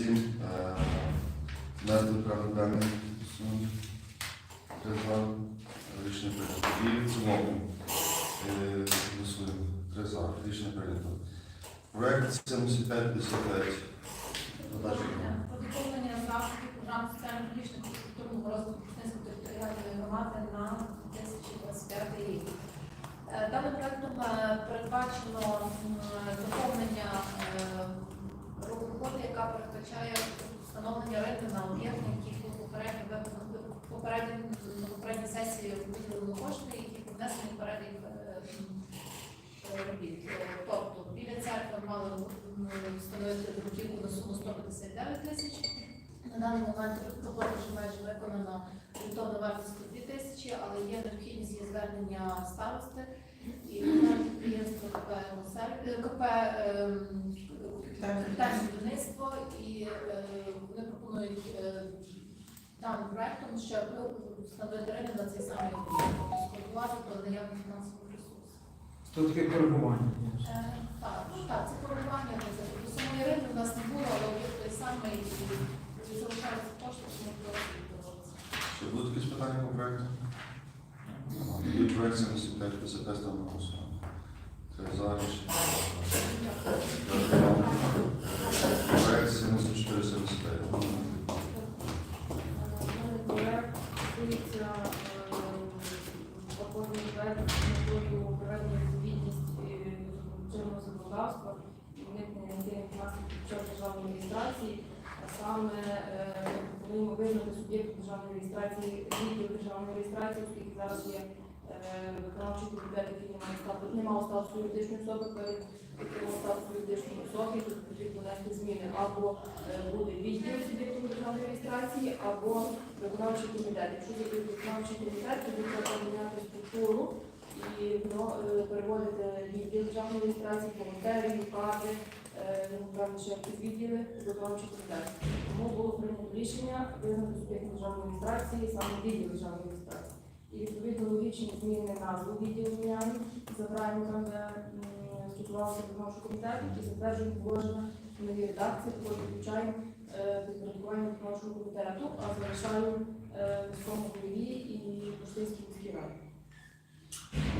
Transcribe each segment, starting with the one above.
75, 57. е, Внести порядок денний. Голосуємо. Три за. Рішення прийнято. І в цілому. е, Голосуємо. Три за. Рішення прийнято. Проект 75, 55. Задача. Про доповнення заходів програми соціально-політичного культурного розвитку Київської територіальної громади на 2025 рік. Е, Даним проектом е, передбачено доповнення е, роботи, яка передбачає встановлення ринку на об'єкти, які на попередній сесії виділили кошти, які внесені перелік е, робіт. Е, Тобто біля церкви мали встановити бруківку на суму 159 тисяч. На даний момент робота вже майже виконана орієнтовна вартість 2 тисячі, але є необхідність звернення старости і комунальне підприємство КП капітальне будівництво, і е, вони пропонують е, даним проектом ще ну, встановити ринок на цей самий тобто скоригувати про наявні фінансових ресурсів. То таке коригування. Е, Так, ну так, це коригування, це тобто самої ринку в нас не було, але об'єкт той самий і залишаються кошти, тому просто відбувається. Ще будуть якісь питання по проекту? Проект 75, 55 ставимо на голосування. За. Проект 74, 75. Проект стосується законний проект з метою проведення відповідність чинного законодавства і уникнення негативних під час державної реєстрації. А саме е, пропонуємо визнати державної реєстрації відділ державної реєстрації, оскільки зараз є е, виконавчий комітет, який не статусу, мав статусу юридичної особи, перед отримав статус юридичної особи, тут потрібно внести зміни або е, буде відділ суб'єкту державної реєстрації, або виконавчий комітет. Якщо буде виконавчий комітет, тоді треба міняти структуру і ну, е, переводити відділ державної реєстрації, волонтерів, е, ну, певно, ще якісь відділи виконавчий комітет. Тому було прийнято рішення визнати суб'єкт державної реєстрації саме відділ державної реєстрації. І відповідно логічні зміни забираємо там, де м, стосувалося виконавчого комітету, і затверджуємо положення в новій редакції, також включаємо е, підпорядкування виконавчого комітету, а залишаємо е, міському голові і Поштинській міській раді.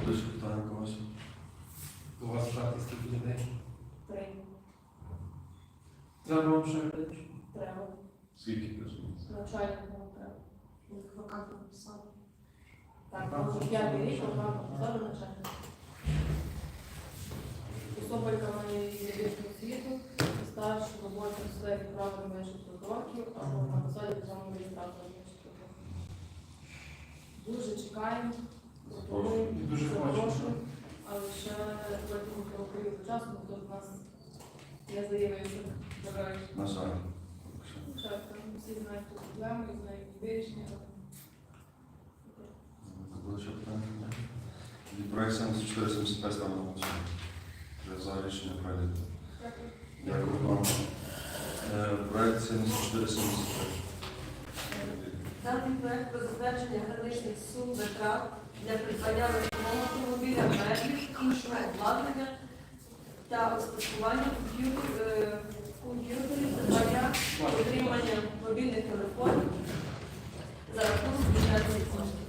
Будуть питання когось? У вас в скільки людей? Три Треба вам ще треба. Скільки плюс-мінус? Навчальних треба. Вакантно написали. Так, п'ятий рік, вакантно написали навчальних. Особа, яка має юридичну освіту, старшу роботу в сфері права не менше трьох років, або на посаді державного реєстратора не менше трьох років. Дуже чекаємо, Дуже запрошуємо, але ще протягом того періоду часу, ніхто з нас не заявив, що забирають. На жаль. Там всі знають ту проблему і знають вирішення. Ще питання? Тоді проект 74, 75 ставимо на. Три за. Рішення прийнято. Дякую вам. Е, Проект 74, 75. Даний проект про затвердження граничних сум витрат для придбання легкового автомобіля, меблів, іншого обладнання та комп'ютер- е, комп'ютерів, придбання, отримання мобільних телефонів за рахунок бюджетних коштів.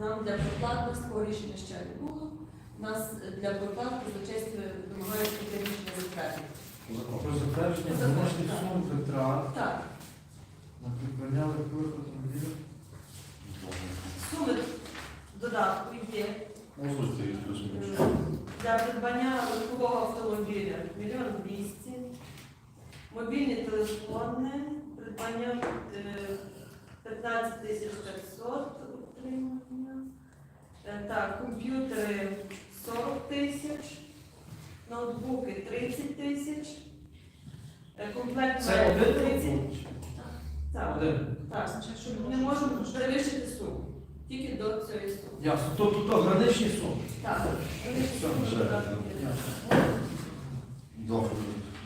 Нам для проплат такого рішення ще не було. Нас для проплат казначейство вимагають таке рішення затвердити. Про затвердження домашніх сум витрат Так, на придбання легкових автомобілів. суми додатку є. Озвучте. Для придбання легкового автомобіля мільйон двісті, мобільні телефони, придбання е, 15 тисяч 500 утримання. Е, Так, комп'ютери 40 тисяч, ноутбуки 30 тисяч, е, комплект Це один 30. телефон? Так, Один. так, не можемо перевищити суму. Тільки до цієї суми. Ясно. Тобто то граничні суми. Так, Все, суми вже. Добре.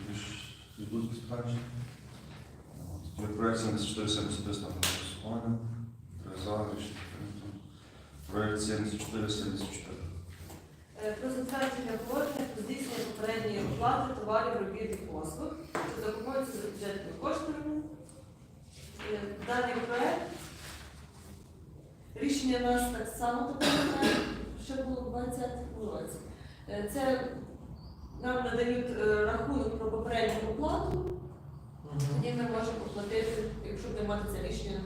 Тоді ж Будуть якісь питання? Проект 74, 75 ставимо на голосування. Три за. Рішення. Проект 74, 74. Е, Про затвердження положення про здійснення попередньої оплати товарів, робіт і послуг, що закупуються за бюджетними коштами. Е, Даний проект. Рішення у нас так само таке, що було в 2020 році. Е, Це нам надають рахунок про попередню оплату, тоді ми можемо оплатити, якщо приймати це рішення.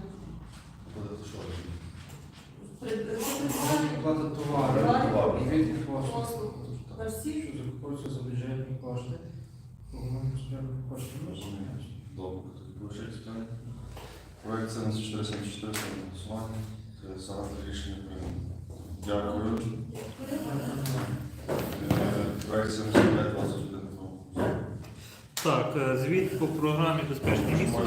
Буде це що? При- при придбанні Оплата Товарів. відповідні послуг. Що закупуються за бюджетні кошти. Добре, тоді залишиться питання. Проект 7474 на голосування. Це за рішення прийнято. Дякую. Проект 7521. Так, звіт по програмі Безпечне місто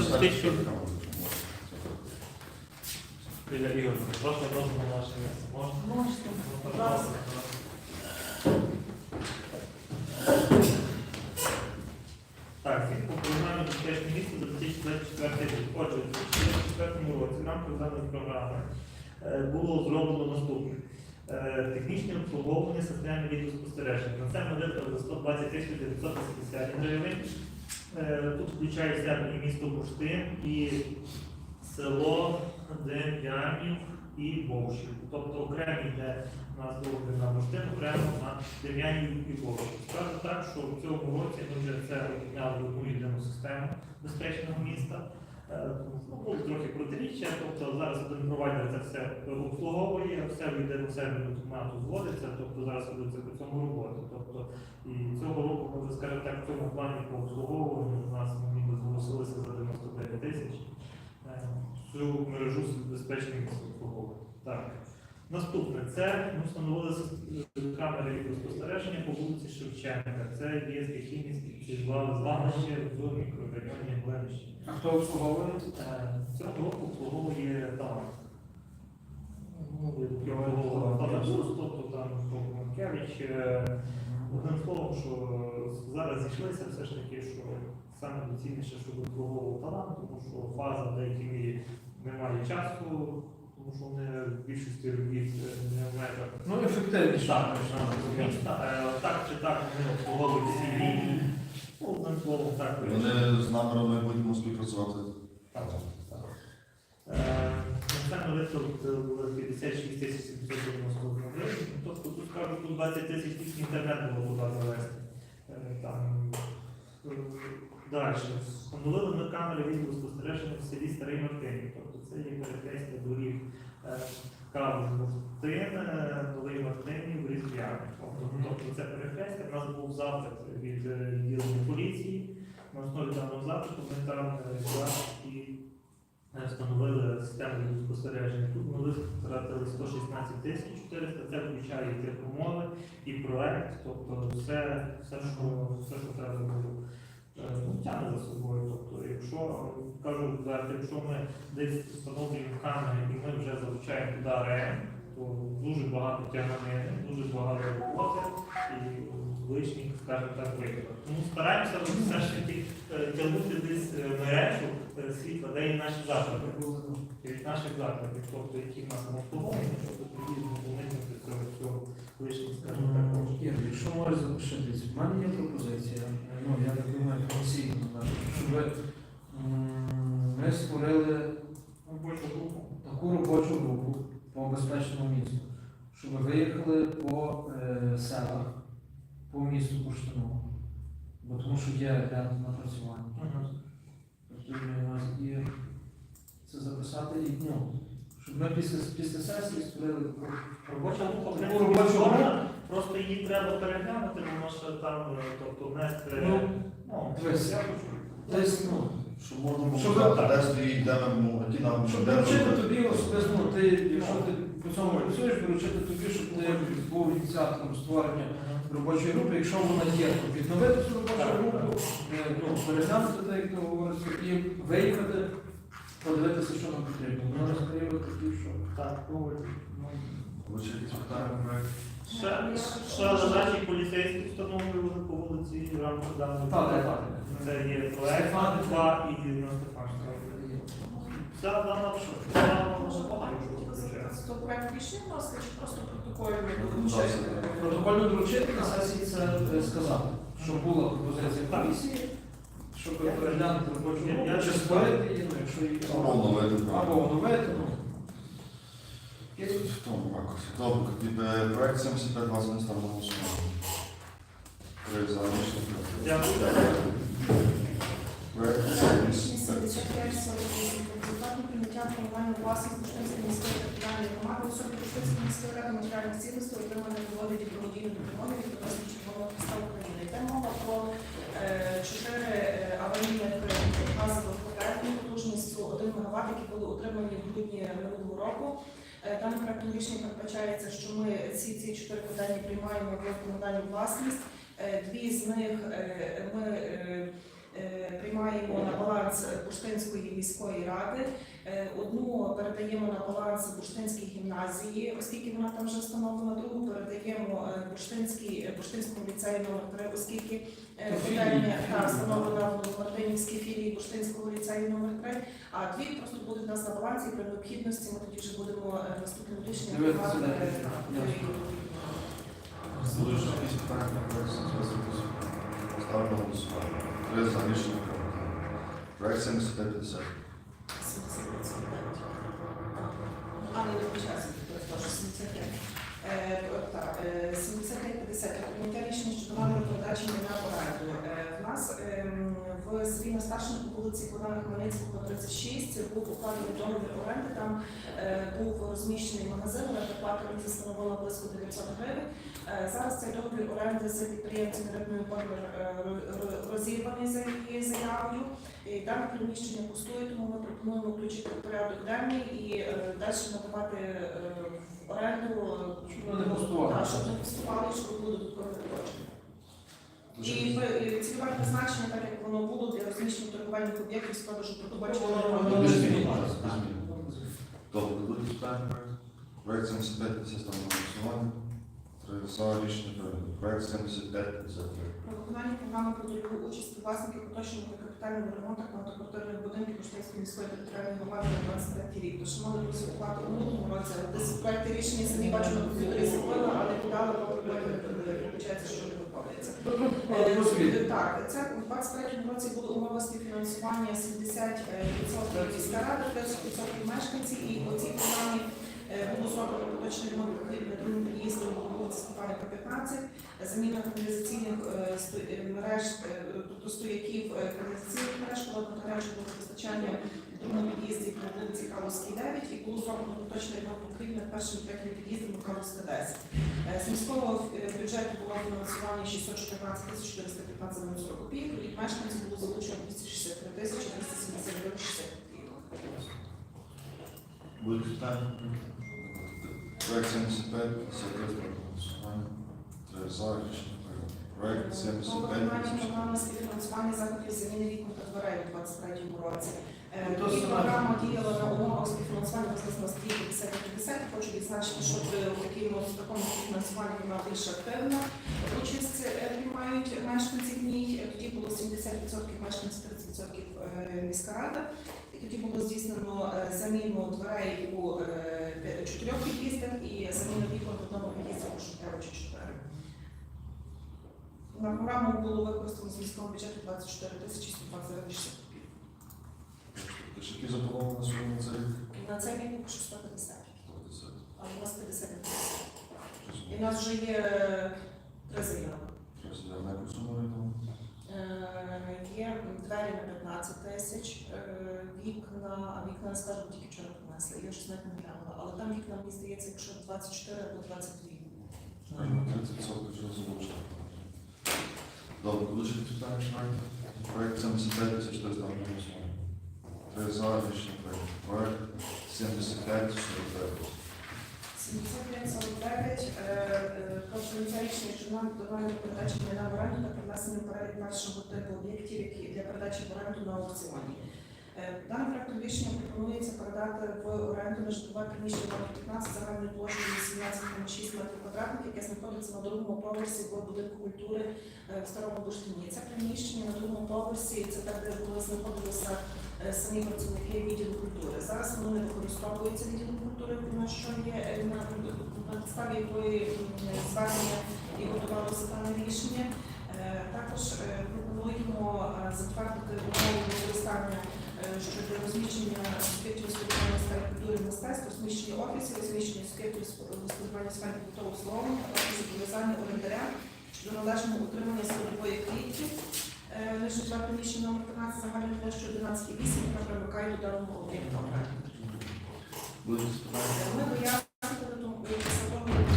Забезпечує. так, прошу дозволу на ваше місце. Можна? можете. Ну, Будь ласка. Так, звіт по програмі Безпечне місто за 2024 рік. Отже, у 2024 році в рамках даної програми е, було зроблено наступне. Е, Технічне обслуговування системи відеоспостереження. На це ми витратили 120 тисяч 980 гривень. Е, Тут включає в себе і місто Бурштин, і село Дем'янів і Бовшів. Тобто окремо йде у нас договір на Бурштин, окремо на Дем'янів і Бовшів. Скажу так, що в цьому році ми вже це об'єднали в одну єдину систему безпечного міста. Е, Ну, було трохи протиріччя, тобто зараз один провайдер це все обслуговує, все в єдину серверну кімнату зводиться, тобто зараз ведуться по цьому роботи. Тобто і цього року, ми вже так, в цьому плані по обслуговуванню у нас ми зголосилися за 99 тисяч цю мережу безпечних обслуговування. Так. Наступне це ми встановили камери відеоспостереження по вулиці Шевченка. Це є стихійні звалище в мікрорайоні Гленище. А хто обслуговує? Е, Цього року обслуговує Сус, тобто там Маркевич. Одним словом, що зараз зійшлися все ж таки, що саме доцільніше, щоб обслуговував талант, тому що фаза в деякій мірі немає часу, тому що вони в більшості робіт е, не в межах Ну, ефективніше. так. Е, так чи так вони обслуговують всі лінії. Ну, Одним словом, так. Вони з нами майбутньому співпрацювати. Так, так. Е, Це ми витратили 56 тисяч 790 гривень. Тобто тут скажу, тут 20 тисяч тільки інтернет було туди завести. Е, Там, е, далі. Встановили ми камери відеоспостереження в селі Старий Мартинів. Тобто це є перехрестя доріг е, Каву Мартин, Новий Мартинів, Різдвяний. Тобто, тобто це перехрестя. У нас був запит від відділення поліції. На основі даного запиту ми там і встановили систему спостереження. Тут ми витратили 116 тисяч 400, це включає і техумови, і проект, тобто все, все, що, все, що треба було. е, Ну, тягне за собою. Тобто, якщо кажу, якщо ми десь встановлюємо камери і ми вже залучаємо туди РЕМ, то дуже багато тягне, дуже багато роботи і лишніх, скажімо так, викидів. Тому стараємося все ж таки е, тягнути десь е, мережу е, світла, де є наші заклади. Від наших закладів, тобто які в нас обслуговують, щоб тоді уникнути цього всього лишніх, скажімо так. Ігор, якщо можеш залишитись, в мене є пропозиція, ну я так думаю, професійно, щоб ми створили таку робочу групу по безпечному місту, щоб виїхали по селах, по місту Бурштину, бо тому що є ряд напрацювань. Тобто у нас є це записати і ну, щоб ми після, після сесії створили таку Робоча група, в робочу групу. просто її треба переглянути, тому що там, е, тобто, внести, Ну, ну, дивись. я хочу. Десь, ну, Щоб можна було Щоб так. де стоїть, де ми ну, які нам Щоб де доручити тобі особисто, ну, ти, якщо ти по цьому працюєш, доручити тобі, щоб ти був ініціатором створення робочої групи, якщо вона є, то відновити цю робочу групу, е, ну, переглянути, так як ти говориш, і виїхати, подивитися, що нам потрібно. Воно розкриє такі, що Так, погоджуюсь. ну, Лише якісь питання. Ще, ще лежачі поліцейські встановлювали по вулиці в рамках даного Так, так, так. Це є проект Стефан. 2 і на Стефанська. Ця дана що? Дана Може, може багато проекту рішення вносити, чи просто протокольно да, так. Протокольно доручити на сесії це е, сказати, що була пропозиція комісії, щоб переглянути робочу Я- я групу, чи створити її, ну, якщо її Або оновити. або оновити, ну. В тому ракурсі. Добре, е, проект 75 вас не ставимо на голосування. Три за рішення прийнято. Дякую. Проект Рішення 75. 75-48 про безоплатне прийняття формування власності Бурштинської міської територіальної громади особи Бурштинської міської ради матеріальних цінностей, отримання доводи від благодійної допомоги від відносно червоного Христа України. Йде мова про е, чотири е, аварійних газових котельні потужністю 1 МВт, які були отримані в грудні минулого року. Е, Даним проектом рішення передбачається, що ми ці, ці чотири котельні приймаємо в комунальну власність. Дві з них ми приймаємо на баланс Бурштинської міської ради. Е, Одну передаємо на баланс Бурштинській гімназії, оскільки вона там вже встановлена, другу передаємо е, Бурштинській, е, Бурштинському ліцею номер 3, оскільки е, питання та встановлена в Мартинівській філії Бурштинського ліцею номер 3, а дві просто будуть у нас на балансі при необхідності. Ми тоді вже будемо е, наступним рішенням приймати, де. е, так, Ясно. Будуть ще якісь питання про проект 75? Ставлю на голосування. Три за рішення прийнято. Проект 75 А, не вибачаюся, перепрошую, 75. Е, так, е, 75-50. Прийняття рішення щодо наміру передачі майна в оренду. Е, В нас ем, в селі на старшому вулиці Богдана Хмельницького, 36, був укладений договір оренди. Там е, був розміщений магазин, плата він становила близько 900 гривень. Е, Зараз цей договір оренди з підприємцем рибною подвір розірваний за її заявою. І Дане приміщення пустує, тому ми пропонуємо включити в порядок денний і е, далі надавати е, в оренду, е, Щоб не пустували. Щоб не пустували, щоб було додаткові точки. І при- і цільове призначення, так як воно було для розміщення торговельних об'єктів з продажу продовольчого. Добре, будуть питання проект? Проект 75 голосування. Три за рішення прийнято. Проект 75 Про виконання програми про участь власників поточного та капітального ремонту багатоквартирних будинків Куштинської міської територіальної громади на 23 рік. Тож, шановні друзі, оплати у але десь проекти рішення самі на комп'ютері зробила, але подали, не подали. Виходить, що не виконується. Е, Так, це у 23 році буде умова співфінансування 70% міська рада, 30% мешканці, і у цій програмі е, було зроблено поточний ремонт другим під'їздом по вулиці Степаника 15, заміна каналізаційних е, е, мереж, тобто стояків каналізаційних мереж, водопостачання другому під'їзді по вулиці Каловській 9, і було зроблено поточний ремонт покрівлі першим третім під'їздом по Каловська 10. Е, З міського е, бюджету було фінансування 614 тисяч 415 90 копійок, і мешканців було залучено 263 тисячі 279 60 копійок. Будуть питання? Проект 75 ставимо на голосування. Три за рішення. Проект По 75 виконанню програми співфінансування заходів заміни вікон та дверей у 23 році. Е, Ну, то І програма діяла на умовах співфінансування з нас 50 Хочу відзначити, що при такому такому співфінансуванні вона більш активна. Участь е, приймають мешканці в ній. Тоді було 70% мешканців, 30% е, міська рада. І тоді було здійснено е, заміну дверей у е, чотирьох під'їздах і заміну вікон в одному під'їзді у Шухевичі 4. На програму було використано з міського бюджету 24 тисячі 120 60 копійок. Тож які заплановані на сьогодні на цей рік? На цей рік поки що 150, 150. а у нас 50 не буде. Щось І в нас вже є три заяви. Щось я на яку суму? Е, Є двері на 15 тисяч, е, вікна, а вікна, я скажу, тільки вчора принесли, я щось навіть не глянула. Але там вікна, мені здається, якщо 24 або 22. Скажімо, 30% вже залучено. Добре, будуть ще питання? Проект? Проект 75 тисяч 400 ставимо на голосування. Три за рішення прийнято. Проект 75 49. 7549 е, е, про прийняття рішення щодо нам доведення передачі майна в оренду та принесення перелік першого типу об'єктів, які для передачі в оренду на аукціоні. Е, Даним проектом рішення пропонується передати в оренду нежитлове приміщення номер 15 загальною площею 18,6 метрів квадратних, яке знаходиться на другому поверсі в будинку культури е, в старому Буштині. Це приміщення на другому поверсі, це так, де були знаходилися е, самі працівники відділу культури. Зараз воно не використовується відділом культури, тому що є е, на, підставі якої звернення і готувалося дане рішення. Е, Також е, пропонуємо е, затвердити умови використання е, щодо розміщення об'єктів спілкування сфери культури і мистецтв, розміщення офісів, розміщення об'єктів спілкування сфери побутового обслуговування, зобов'язання орендаря щодо належного утримання складової клітки. Е, Лише приміщення номер 15 загальною площею 11,8, яка примикає до даного об'єкту. Будете? Ми пояснили,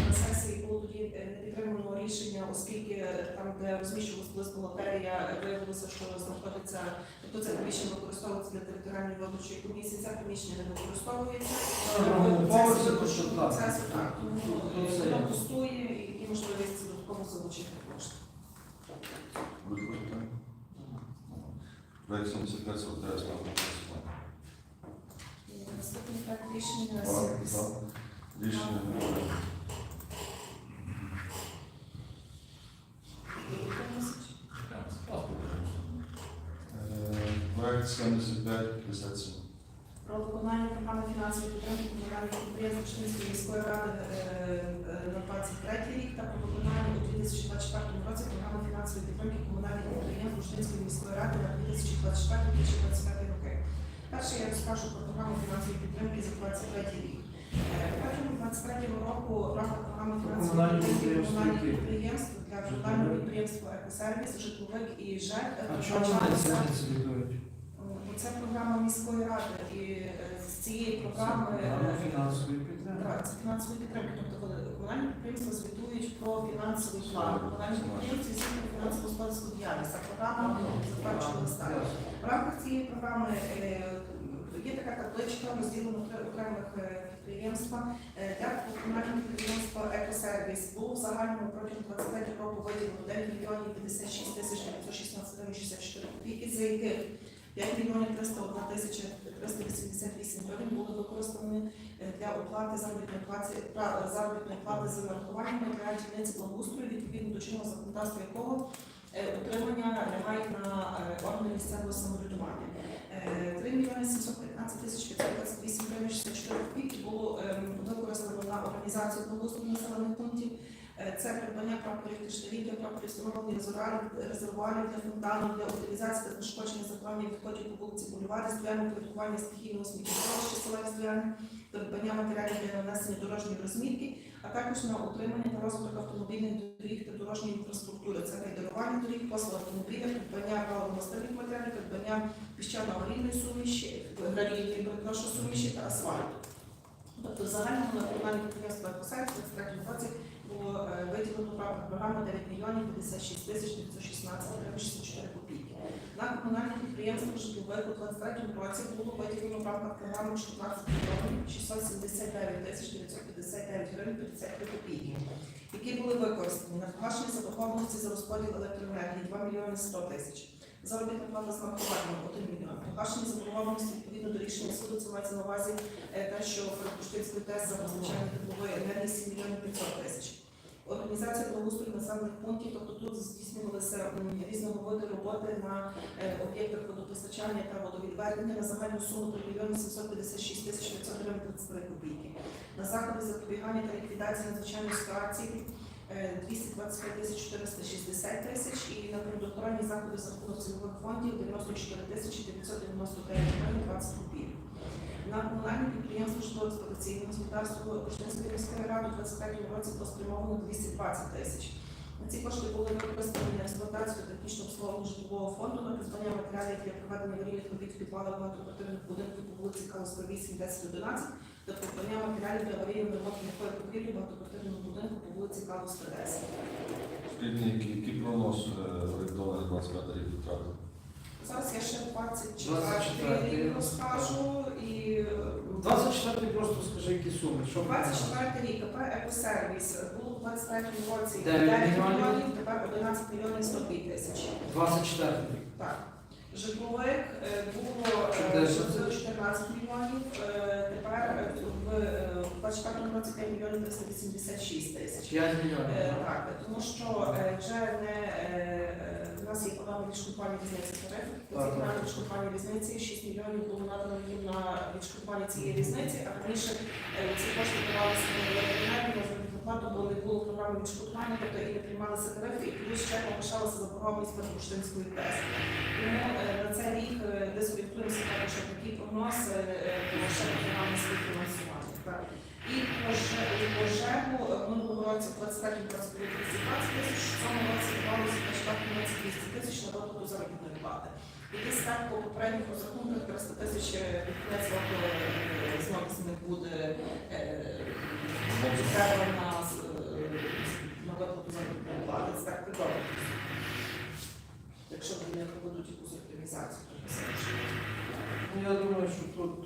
на сесії було тоді е, не підтримано рішення, оскільки там, де розміщувалася колись бухгалтерія, виявилося, що знаходиться, тобто це приміщення використовується для територіальної виборчої комісії, це приміщення не використовується. Процесу так. тому е, воно пустує і які можливості додатково залучити кошти. Будете питання? Проект 75 49 ставимо на голосування. Наступний проект рішення За, за. Рішення не прийнято. Е, Проект 75 57. Про виконання програми фінансової підтримки комунальних підприємств Чнівської міської ради е, е, на 23 рік та про виконання у 2024 році програми фінансової підтримки комунальних підприємств Чнівської міської ради на 2024-2025 роки. Перше я розкажу про програму фінансової підтримки за 23 рік. Е, Протягом 23 року в рамках програми фінансової підтримки комунальних підприємств для комунального підприємства «Екосервіс», «Житловик» і ЖЕК е, чому це програма міської ради, і е, з цієї програми е, фінансової підтримки. так, це фінансової підтримки. Тобто комунальні підприємства звітують про фінансовий план, комунальні підприємства звітують про фінансово-господарську діяльність, а програма затверджувала статтю. В рамках цієї програми е, є така табличка розділена три окремих е, підприємства. Е, Для комунального підприємства «Екосервіс» було в загальному протягом 23 року виділено 9 мільйонів 56 тисяч 916 64 копійки, з яких 5 мільйонів 301 тисяча 388 гривень були використані е, для оплати заробітної плати, заробітної плати за нарахуванням матеріалів дільниці благоустрою, відповідно до чинного законодавства якого е, утримання лягає на е, органи місцевого самоврядування. Е, 3 мільйони 715 тисяч 528 гривень 64 копійки було ем, використано на організацію благоустрою населених пунктів. Е, Це придбання прапорів тижневі прапорів встановлення резервуарів, для фонтану, для утилізації та знешкодження захоронення відходів по вулиці Бульварі, стояння порядкування стихійного сміттєзвалища села Стояни, придбання матеріалів для нанесення дорожньої розмітки, а також на утримання та розвиток автомобільних доріг та дорожньої інфраструктури. Це рейдерування доріг, послуг автомобіля, придбання паливно-мастильних матеріалів, придбання піщано-аварійної суміші, гравійної, перепрошую, суміші та асфальту. Тобто загальному на комунальні підприємства «Екосервіс» в 23 році було е, виділено в рамках програми 9 мільйонів 56 тисяч 916 гривень 64 копійки. На комунальне підприємство «Житловик» у 23 році було виділено в рамках програми 14 мільйонів 679 тисяч 959 гривень 53 копійки, які були використані на погашення заборгованості за розподіл електроенергії 2 мільйони 100 тисяч. Заробітна плата з нарахуванням 1 мільйон. Погашення заборгованості відповідно до рішення суду це мається на увазі е, те, що Франківський тест за постачання теплової енергії 7 мільйонів 500 тисяч. Організація благоустрою населених пунктів, тобто тут здійснювалися різного виду роботи на е, об'єктах водопостачання та водовідведення на загальну суму 3 мільйони 756 тисяч 500 гривень 33 копійки. На заходи запобігання та ліквідації надзвичайної ситуації е, 225 тисяч 460 тисяч і на природоохоронні заходи за рахунок цільових фондів 94 тисячі 999 гривень 20 копійок. На комунальне підприємство житлово-експлуатаційне господарство Кошнинської міської ради у 23 році було спрямовано 220 тисяч. На ці кошти були використані на експлуатацію та технічне обслуговування житлового фонду на придбання матеріалів для проведення аварійних робіт в підвалах багатоквартирних будинків по вулиці Калуська 8, 10, 11 та придбання матеріалів для аварійної ремонту м'якої покрівлі багатоквартирного будинку по вулиці Калуська 10. Скажіть мені, який, прогноз е, орієнтований 25 рік витрати? Зараз я ще 24 24 рік розкажу і е, 24 просто скажи, які суми. Що 24 рік КП «Екосервіс» було в 23 році 9 9 мільйонів. мільйонів, тепер 11 мільйонів 102 тисячі. 24 рік. Так. Житловик е, було е, 14 мільйонів, е, тепер е, в е, в 24 році 5 мільйонів 386 тисяч. 5 мільйонів. Е, Так, тому що е, вже не е, е, в нас є програма відшкодування різниці тарифів. По цій Так, так. програмі відшкодування різниці 6 мільйонів було надано їм на відшкодування цієї різниці, а раніше е, ці кошти давалися на електроенергію, на плату, бо не було програми відшкодування, тобто і не приймалися тарифи, і плюс ще залишалася заборгованість перед Бурштинською ТЕС. Тому е, на цей рік е, десь орієнтуємося також, що такий прогноз е, було ще не програми співфінансування. І по Ж- і по ЖЕГу в минулому році в 23 22 220 тисяч, в цьому році вдалося на штатному 200 тисяч на виплату заробітної плати. Десь так по попередніх розрахунках 300 тисяч під кінець року знову з них буде треба на, з- е, на виплату заробітної плати. Це так придумано. Якщо вони не проведуть якусь оптимізацію, то це все. Ну, я думаю, що тут